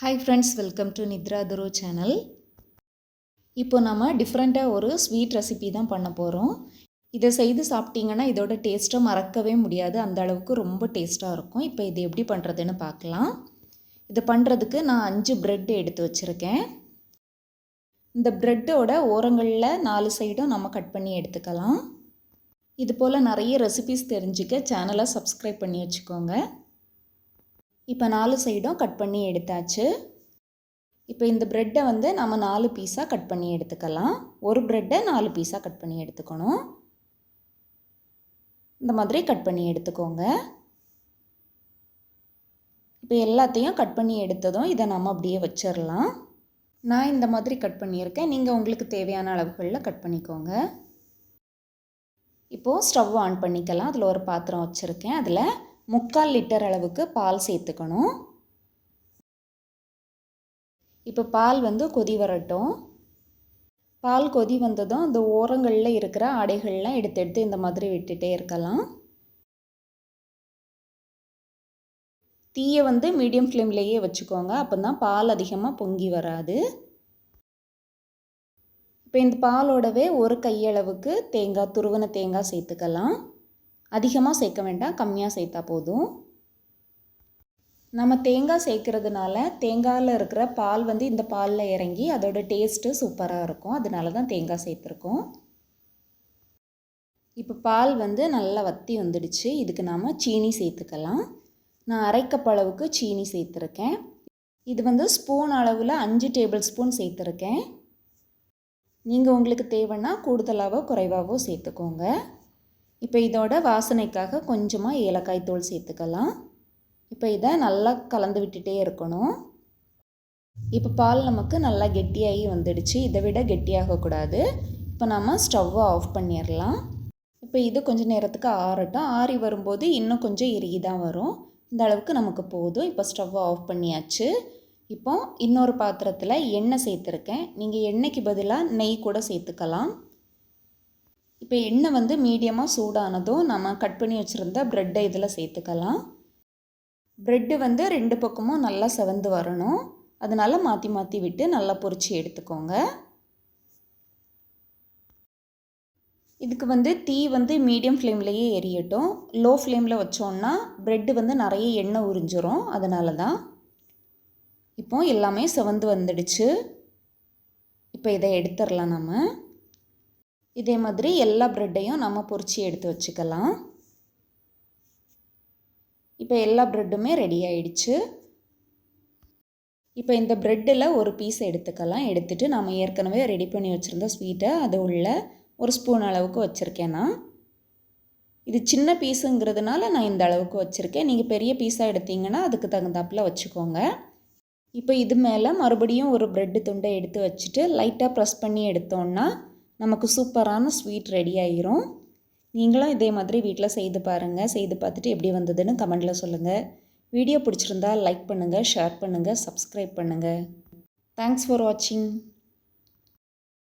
Hi friends welcome to Nithra Thuru channel இப்போ நம்ம டிஃப்ரெண்ட்டாக ஒரு ஸ்வீட் ரெசிபி தான் பண்ண போகிறோம் இதை செய்து சாப்பிட்டீங்கன்னா இதோட டேஸ்ட்டை மறக்கவே முடியாது. அந்த அளவுக்கு ரொம்ப டேஸ்ட்டாக இருக்கும். இப்போ இது எப்படி பண்ணுறதுன்னு பார்க்கலாம். இது பண்ணுறதுக்கு நான் அஞ்சு ப்ரெட் எடுத்து வச்சுருக்கேன். இந்த ப்ரெட்டோட ஓரங்களில் நாலு சைடும் நம்ம கட் பண்ணி எடுத்துக்கலாம். இது போல் நிறைய ரெசிபிஸ் தெரிஞ்சுக்க சேனலை சப்ஸ்கிரைப் பண்ணி வச்சுக்கோங்க. இப்போ நாலு சைடும் கட் பண்ணி எடுத்தாச்சு. இப்போ இந்த ப்ரெட்டை வந்து நம்ம நாலு பீஸாக கட் பண்ணி எடுத்துக்கலாம். ஒரு ப்ரெட்டை நாலு பீஸாக கட் பண்ணி எடுத்துக்கணும். இந்த மாதிரி கட் பண்ணி எடுத்துக்கோங்க. இப்போ எல்லாத்தையும் கட் பண்ணி எடுத்ததும் இதை நம்ம அப்படியே வச்சிடலாம் நான் இந்த மாதிரி கட் பண்ணியிருக்கேன். நீங்கள் உங்களுக்கு தேவையான அளவுகளில் கட் பண்ணிக்கோங்க. இப்போது ஸ்டவ் ஆன் பண்ணிக்கலாம். அதில் ஒரு பாத்திரம் வச்சுருக்கேன். அதில் முக்கால் லிட்டர் அளவுக்கு பால் சேர்த்துக்கணும். இப்போ பால் வந்து கொதி வரட்டும். பால் கொதி வந்ததும் அந்த ஓரங்களில் இருக்கிற அடைகள்லாம் எடுத்து எடுத்து இந்த மாதிரி விட்டுட்டே இருக்கலாம். தீயை வந்து மீடியம் ஃப்ளேம்லேயே வச்சுக்கோங்க. அப்போ தான் பால் அதிகமாக பொங்கி வராது. இப்போ இந்த பாலோடவே ஒரு கையளவுக்கு தேங்காய் துருவன தேங்காய் சேர்த்துக்கலாம். அதிகமாக சேர்க்க வேண்டாம் கம்மியாக சேர்த்தா போதும். நம்ம தேங்காய் சேர்க்கறதுனால தேங்காயில் இருக்கிற பால் வந்து இந்த பாலில் இறங்கி அதோட டேஸ்ட்டு சூப்பராக இருக்கும். அதனால தான் தேங்காய் சேர்த்துருக்கோம். இப்போ பால் வந்து நல்லா வத்தி வந்துடுச்சு. இதுக்கு நாம் சீனி சேர்த்துக்கலாம். நான் அரைக்கப்பளவுக்கு சீனி சேர்த்துருக்கேன். இது வந்து ஸ்பூன் அளவில் அஞ்சு டேபிள் ஸ்பூன் சேர்த்துருக்கேன். நீங்கள் உங்களுக்கு தேவைன்னா கூடுதலாகவோ குறைவாகவோ சேர்த்துக்கோங்க. இப்போ இதோட வாசனைக்காக கொஞ்சமாக ஏலக்காய் தூள் சேர்த்துக்கலாம். இப்போ இதை நல்லா கலந்து விட்டுட்டே இருக்கணும். இப்போ பால் நமக்கு நல்லா கெட்டியாகி வந்துடுச்சு. இதை விட கெட்டியாகக்கூடாது. இப்போ நம்ம ஸ்டவ்வை ஆஃப் பண்ணிடலாம். இப்போ இது கொஞ்சம் நேரத்துக்கு ஆறட்டும். ஆறி வரும்போது இன்னும் கொஞ்சம் இறுகி தான் வரும். இந்த அளவுக்கு நமக்கு போதும். இப்போ ஸ்டவ்வை ஆஃப் பண்ணியாச்சு. இப்போ இன்னொரு பாத்திரத்தில் எண்ணெய் சேர்த்துருக்கேன். நீங்கள் எண்ணெய்க்கு பதிலாக நெய் கூட சேர்த்துக்கலாம். இப்போ எண்ணெய் வந்து மீடியமாக சூடானதும் நம்ம கட் பண்ணி வச்சுருந்த ப்ரெட்டை இதில் சேர்த்துக்கலாம். ப்ரெட்டு வந்து ரெண்டு பக்கமும் நல்லா செவந்து வரணும். அதனால் மாற்றி மாற்றி விட்டு நல்லா பொரித்து எடுத்துக்கோங்க. இதுக்கு வந்து தீ வந்து மீடியம் ஃப்ளேம்லேயே எரியட்டும். லோ ஃப்ளேமில் வச்சோன்னா ப்ரெட்டு வந்து நிறைய எண்ணெய் உறிஞ்சிரும். அதனால தான் இப்போ எல்லாமே செவந்து வந்துடுச்சு. இப்போ இதை எடுத்துடலாம் நம்ம. இதே மாதிரி எல்லா ப்ரெட்டையும் நம்ம பொரித்து எடுத்து வச்சுக்கலாம். இப்போ எல்லா ப்ரெட்டுமே ரெடி ஆயிடுச்சு. இப்போ இந்த ப்ரெட்டில் ஒரு பீஸ் எடுத்துக்கலாம். எடுத்துகிட்டு நம்ம ஏற்கனவே ரெடி பண்ணி வச்சுருந்த ஸ்வீட்டை அது உள்ள ஒரு ஸ்பூன் அளவுக்கு வச்சுருக்கேன் நான். இது சின்ன பீஸுங்கிறதுனால நான் இந்த அளவுக்கு வச்சுருக்கேன். நீங்கள் பெரிய பீஸாக எடுத்தீங்கன்னா அதுக்கு தகுந்தாப்பில் வச்சுக்கோங்க. இப்போ இது மேலே மறுபடியும் ஒரு ப்ரெட்டு துண்டை எடுத்து வச்சுட்டு லைட்டாக ப்ரெஸ் பண்ணி எடுத்தோன்னா நமக்கு சூப்பரான ஸ்வீட் ரெடி ஆகிரும் நீங்களும் இதே மாதிரி வீட்டில் செய்து பாருங்கள் செய்து பார்த்துட்டு எப்படி வந்ததுன்னு கமெண்டில் சொல்லுங்கள் வீடியோ பிடிச்சிருந்தா லைக் பண்ணுங்கள் ஷேர் பண்ணுங்கள் சப்ஸ்கிரைப் பண்ணுங்கள் தேங்க்ஸ் ஃபார் வாட்சிங்